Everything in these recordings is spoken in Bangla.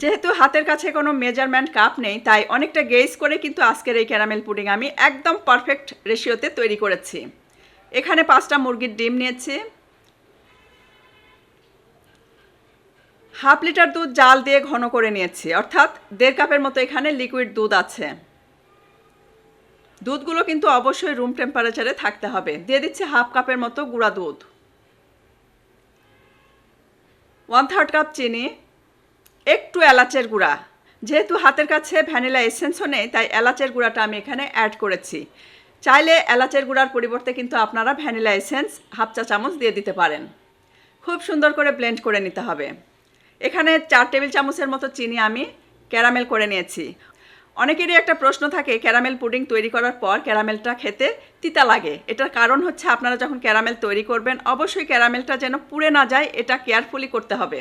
যেহেতু হাতের কাছে কোনো মেজারমেন্ট কাপ নেই, তাই অনেকটা গেজ করে কিন্তু আজকের এই ক্যারামেল পুডিং আমি একদম পারফেক্ট রেশিওতে তৈরি করেছি। এখানে পাঁচটা মুরগির ডিম নিয়েছি। হাফ লিটার দুধ জাল দিয়ে ঘন করে নিয়েছি, অর্থাৎ দেড় কাপের মতো এখানে লিকুইড দুধ আছে। দুধগুলো কিন্তু অবশ্যই রুম টেম্পারেচারে থাকতে হবে। দিয়ে দিচ্ছি হাফ কাপের মতো গুঁড়া দুধ। ওয়ান থার্ড কাপ চিনি। একটু এলাচের গুঁড়া। যেহেতু হাতের কাছে ভ্যানিলা এসেন্সও নেই, তাই এলাচের গুঁড়াটা আমি এখানে অ্যাড করেছি। চাইলে এলাচের গুঁড়ার পরিবর্তে কিন্তু আপনারা ভ্যানিলা এসেন্স হাফ চা চামচ দিয়ে দিতে পারেন। খুব সুন্দর করে ব্লেন্ড করে নিতে হবে। এখানে চার টেবিল চামচের মতো চিনি আমি ক্যারামেল করে নিয়েছি। অনেকেরই একটা প্রশ্ন থাকে, ক্যারামেল পুডিং তৈরি করার পর ক্যারামেলটা খেতে তিতা লাগে। এটার কারণ হচ্ছে আপনারা যখন ক্যারামেল তৈরি করবেন, অবশ্যই ক্যারামেলটা যেন পুড়ে না যায়, এটা কেয়ারফুলি করতে হবে।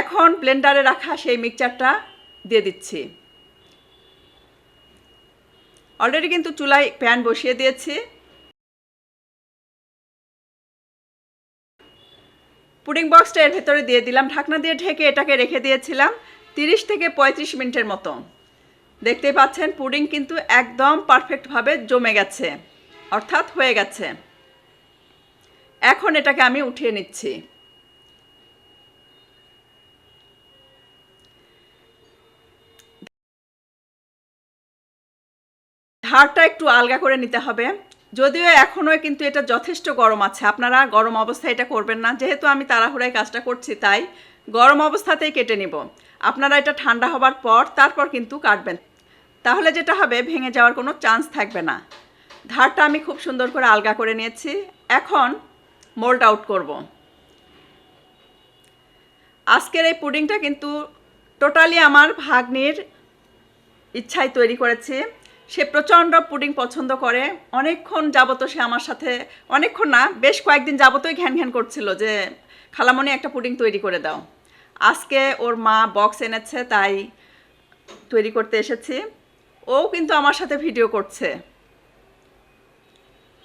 এখন ব্লেন্ডারে রাখা সেই মিক্সচারটা দিয়ে দিচ্ছি। অলরেডি কিন্তু চুলায় প্যান বসিয়ে দিয়েছি। পুডিং বক্সটা এর ভেতরে দিয়ে দিলাম। ঢাকনা দিয়ে ঢেকে এটাকে রেখে দিয়েছিলাম তিরিশ থেকে পঁয়ত্রিশ মিনিটের মতো। দেখতে পাচ্ছেন পুডিং কিন্তু একদম পারফেক্টভাবে জমে গেছে, অর্থাৎ হয়ে গেছে। এখন এটাকে আমি উঠিয়ে নিচ্ছি। ধারটা একটু আলগা করে নিতে হবে। যদিও এখনও কিন্তু এটা যথেষ্ট গরম আছে। আপনারা গরম অবস্থায় এটা করবেন না। যেহেতু আমি তাড়াহুড়ায় কাজটা করছি, তাই গরম অবস্থাতেই কেটে নিব। আপনারা এটা ঠান্ডা হবার পর তারপর কিন্তু কাটবেন। তাহলে যেটা হবে, ভেঙে যাওয়ার কোনো চান্স থাকবে না। ধারটা আমি খুব সুন্দর করে আলগা করে নিয়েছি। এখন মোল্ড আউট করব। আজকের এই পুডিংটা কিন্তু টোটালি আমার ভাগ্নির ইচ্ছায় তৈরি করেছি। সে প্রচণ্ড পুডিং পছন্দ করে। অনেকক্ষণ যাবত সে আমার সাথে, অনেকক্ষণ না, বেশ কয়েকদিন যাবতই ঘ্যান ঘ্যান করছিল যে, খালামণি, একটা পুডিং তৈরি করে দাও। আজকে ওর মা বক্স এনেছে, তাই তৈরি করতে এসেছি। ও কিন্তু আমার সাথে ভিডিও করছে।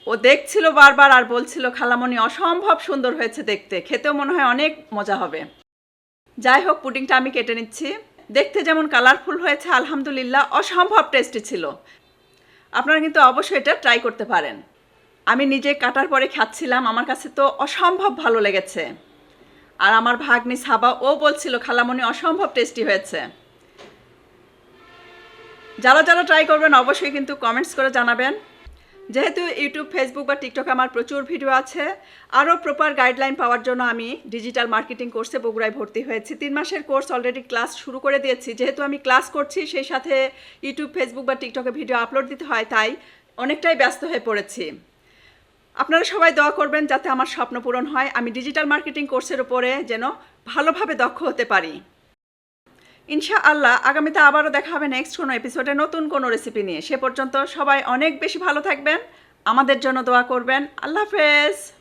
ও দেখছিল বারবার আর বলছিল, খালামণি, অসম্ভব সুন্দর হয়েছে দেখতে। খেতেও মনে হয় অনেক মজা হবে। যাই হোক, পুডিংটা আমি কেটে নিচ্ছি। দেখতে যেমন কালারফুল হয়েছে, আলহামদুলিল্লাহ, অসম্ভব টেস্টি ছিল। আপনারা কিন্তু অবশ্যই এটা ট্রাই করতে পারেন। আমি নিজে কাটার পরে খাচ্ছিলাম, আমার কাছে তো অসম্ভব ভালো লেগেছে। আর আমার ভাগ্নি সাবা, ও বলছিল খালামণি অসম্ভব টেস্টি হয়েছে। যারা যারা ট্রাই করবেন, অবশ্যই কিন্তু কমেন্টস করে জানাবেন। যেহেতু ইউটিউব ফেসবুক বা টিকটকে আমার প্রচুর ভিডিও আছে, আরও প্রপার গাইডলাইন পাওয়ার জন্য আমি ডিজিটাল মার্কেটিং কোর্সে বগুড়ায় ভর্তি হয়েছি। তিন মাসের কোর্স অলরেডি ক্লাস শুরু করে দিয়েছি। যেহেতু আমি ক্লাস করছি, সেই সাথে ইউটিউব ফেসবুক বা টিকটকে ভিডিও আপলোড দিতে হয়, তাই অনেকটাই ব্যস্ত হয়ে পড়েছি। আপনারা সবাই দোয়া করবেন যাতে আমার স্বপ্ন পূরণ হয়। আমি ডিজিটাল মার্কেটিং কোর্সের উপরে যেন ভালোভাবে দক্ষ হতে পারি। ইনশা আল্লাহ আগামীতে আবারও দেখা হবে নেক্সট কোনো এপিসোডে নতুন কোনো রেসিপি নিয়ে। সে পর্যন্ত সবাই অনেক বেশি ভালো থাকবেন, আমাদের জন্য দোয়া করবেন। আল্লাহ হাফেজ।